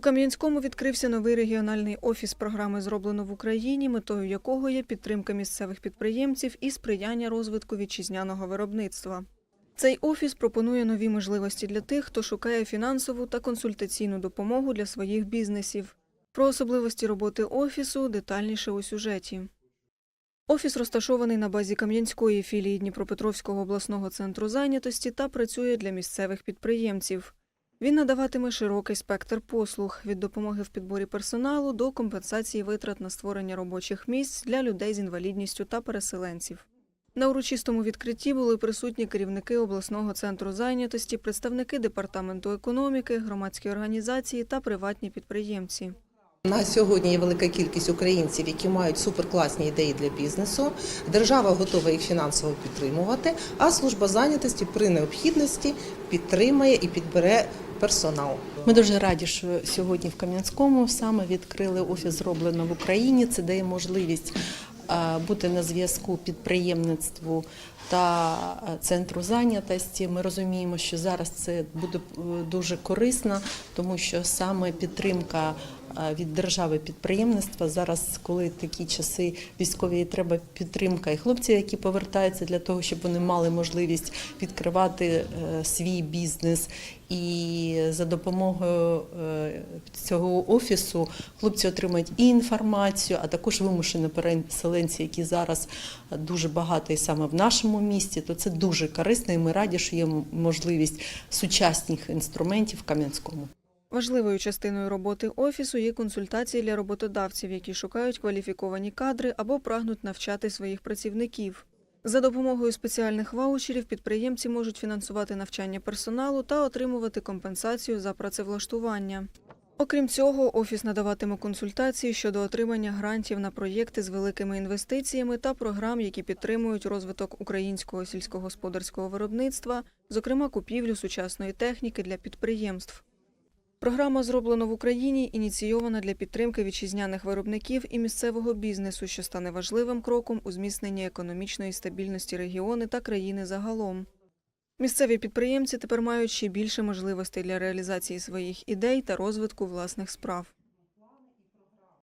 У Кам'янському відкрився новий регіональний офіс програми Зроблено в Україні, метою якого є підтримка місцевих підприємців і сприяння розвитку вітчизняного виробництва. Цей офіс пропонує нові можливості для тих, хто шукає фінансову та консультаційну допомогу для своїх бізнесів. Про особливості роботи офісу детальніше у сюжеті. Офіс розташований на базі Кам'янської філії Дніпропетровського обласного центру зайнятості та працює для місцевих підприємців. Він надаватиме широкий спектр послуг від допомоги в підборі персоналу до компенсації витрат на створення робочих місць для людей з інвалідністю та переселенців. На урочистому відкритті були присутні керівники обласного центру зайнятості, представники департаменту економіки, громадські організації та приватні підприємці. На сьогодні є велика кількість українців, які мають суперкласні ідеї для бізнесу. Держава готова їх фінансово підтримувати, а служба зайнятості при необхідності підтримає і підбере персонал. Ми дуже раді, що сьогодні в Кам'янському саме відкрили офіс зроблено в Україні. Це дає можливість бути на зв'язку підприємництву та центру зайнятості. Ми розуміємо, що зараз це буде е, дуже корисно, тому що саме підтримка від держави підприємництва зараз, коли такі часи військові, треба підтримка і хлопців, які повертаються для того, щоб вони мали можливість відкривати е, свій бізнес. І за допомогою е, цього офісу хлопці отримають і інформацію, а також вимушені переселенці, які зараз дуже багато і саме в нашому місті, то це дуже корисно, і ми раді, що є можливість сучасних інструментів в Кам'янському. Важливою частиною роботи офісу є консультації для роботодавців, які шукають кваліфіковані кадри або прагнуть навчати своїх працівників. За допомогою спеціальних ваучерів підприємці можуть фінансувати навчання персоналу та отримувати компенсацію за працевлаштування. Окрім цього, офіс надаватиме консультації щодо отримання грантів на проєкти з великими інвестиціями та програм, які підтримують розвиток українського сільськогосподарського виробництва, зокрема купівлю сучасної техніки для підприємств. Програма зроблено в Україні ініційована для підтримки вітчизняних виробників і місцевого бізнесу, що стане важливим кроком у зміцненні економічної стабільності регіони та країни загалом. Місцеві підприємці тепер мають ще більше можливостей для реалізації своїх ідей та розвитку власних справ.